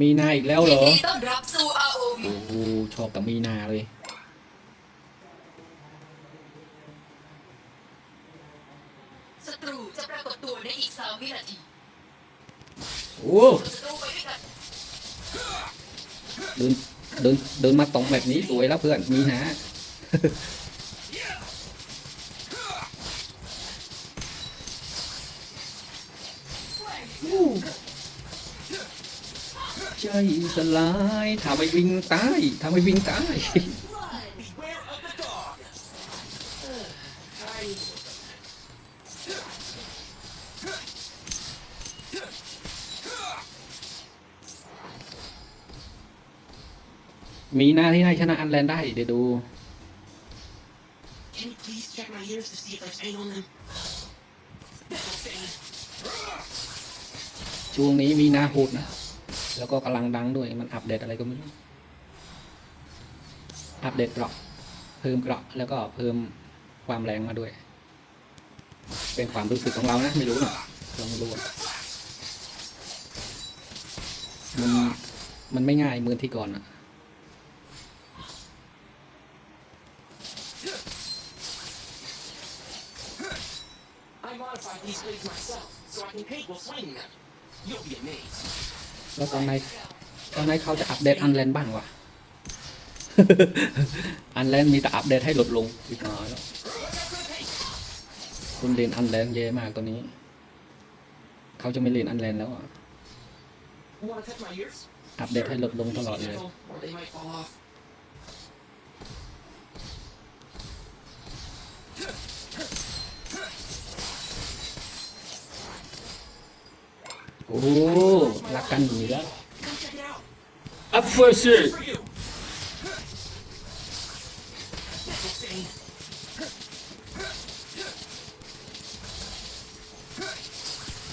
มีนาอีกแล้วเหรอ ยินดีต้อนรับสู่ ROV โอ้โหชอบกับมีนาเลย ศัตรูจะปรากฏตัวในอีก3วินาทีโอ้ศัตรูไปด้วยกันเดินเดินเดินมาตรงแบบนี้สวยแล้วเพื่อนมีนา ใจสลายทำให้วิ่งตายทำให้วิ่งตายมีหน้าที่ได้ชนะอันแลนด์ได้เดี๋ยวดู Can you please check my ears to see if there's pain on them? ช่วงนี้มีหน้าโหดนะ แล้วก็กำลังดังด้วย มันอัปเดตอะไรก็ไม่รู้ อัปเดตเกราะ เพิ่มเกราะ แล้วก็เพิ่มความแรงมาด้วย เป็นความรู้สึกของเรานะ ไม่รู้นะลองดูมันมันไม่ง่ายเหมือนที่ก่อนอะ I modified these blades myself, so I can paint while swinging them. You'll be amazed. แล้วตอนไหนตอนไหนเขาจะอัปเดตอันแลนด์บ้างวะอันแลนด์มีแต่อัปเดตให้ลดลงอีกหน่อยแล้วคุณเรียนอันแลนด์เยอะมากตัวนี้ เขาจะไม่เรียนอันแลนด์แล้วอะ You wanna touch my ears? อัปเดตให้ลดลงต Just ลอด be เลย โอ้รักกันอยู่แล้ว Come check it out. อัพเฟอร์ซี For you. Metal stain.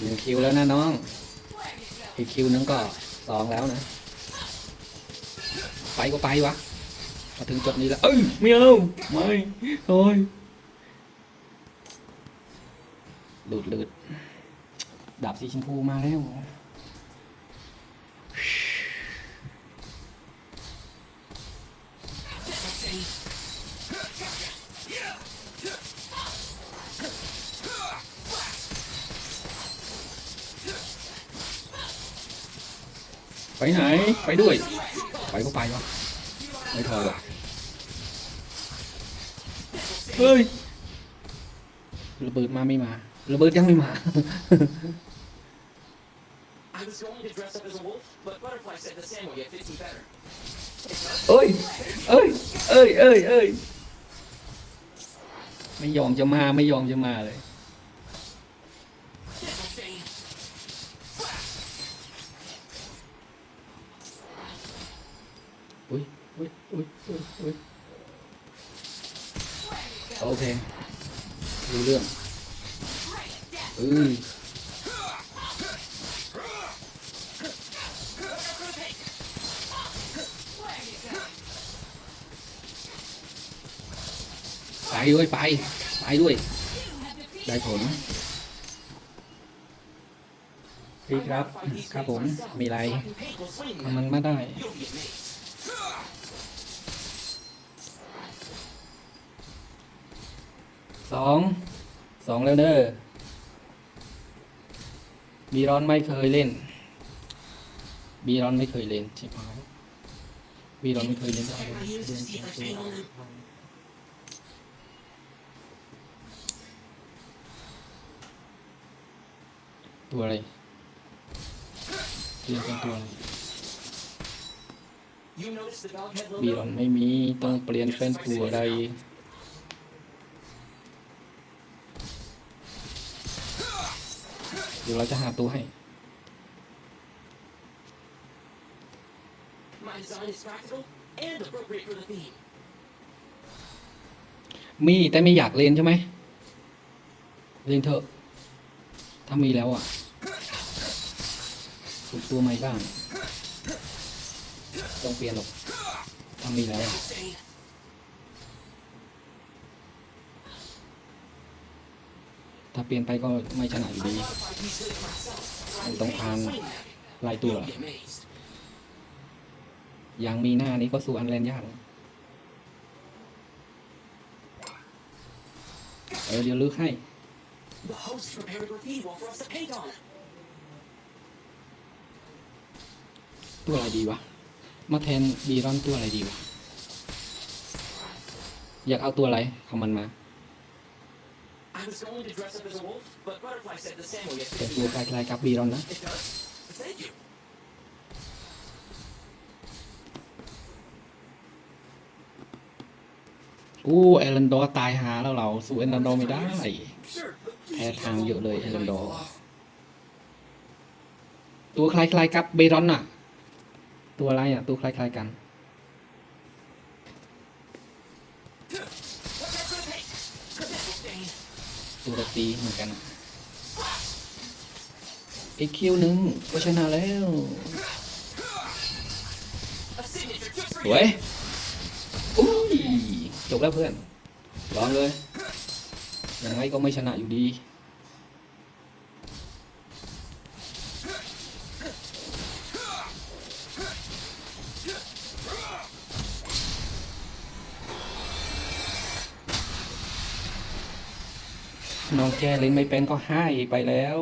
หนึ่งคิวแล้วนะน้อง อีกคิวนึงก็สองแล้วนะ ไปก็ไปวะมาถึงจุดนี้แล้ว เอ้ยไม่เอาไม่โอ้ยดูดเลือด ดาบสีชมพูมาแล้วไปไหน ไปด้วย ไปก็ไปวะไม่ถอยหรอกเฮ้ยระเบิดมาไม่มาระเบิดยังไม่มา I was going to dress up as a wolf, but Butterfly said the Samoyed fits me better. เอ้ย เอ้ย เอ้ย เอ้ย เอ้ย ไม่ยอมจะมา ไม่ยอมจะมาเลย อุ้ยอุ้ยอุ้ยอุ้ยอุ้ยโอเค รู้เรื่องอือ ไปด้วยไป ไปด้วย ได้ผลพี่ครับ ครับผม มีไร So I can paint while swinging ทำ them. มันมาได้สอง สองแล้วเด้อบีรอนไม่เคยเล่น บีรอนไม่เคยเล่นใช่ไหมบีรอนไม่เคยเล่นอะไร ตัวอะไรเรียนเป็นตัวอะไร You notice the dog head บี logo? รอนไม่มีต้องเปลี่ยนเป็นตัวใดเดี๋ยวเราจะหาตัวให้ My design is practical and appropriate for the theme. มีแต่ไม่อยากเล่นใช่ไหมเล่นเถอะ ถ้ามีแล้วอะฝึกตัวใหม่บ้างต้องเปลี่ยนหรอกถ้ามีแล้วถ้าเปลี่ยนไปก็ไม่ชนะอยู่ดี modified these blades myself, so I can Don't paint while pan. swinging them. หลายตัว อย่างมีหน้านี้ก็สู้อันแลนยากเออเดี๋ยวลึกให้ The host prepared a graffiti wall for us to paint on. ตัวอะไรดีวะ มาแทนบีรอนตัวอะไรดีวะ อยากเอาตัวอะไรของมันมา I was going to dress up as a wolf, but Butterfly said the Samuel แต่ yesterday. ตัวคล้ายๆกับบีรอนนะ It does? Thank you. อู้เอรันดอร์ตายหาแล้วเราสู้เอรันดอร์ไม่ได้ Sure. แพ้ทางเยอะเลยเอรันดอร์ตัวคล้ายๆกับเบรอนน่ะตัวอะไรอะตัวคล้ายๆกัน ตัวตีเหมือนกันอีกคิวหนึ่งก็ชนะแล้วสวยอุ้ยจบแล้วเพื่อนลองเลย ยังไงก็ไม่ชนะอยู่ดีน้องแกเล่นไม่เป็นก็ให้ไปแล้ว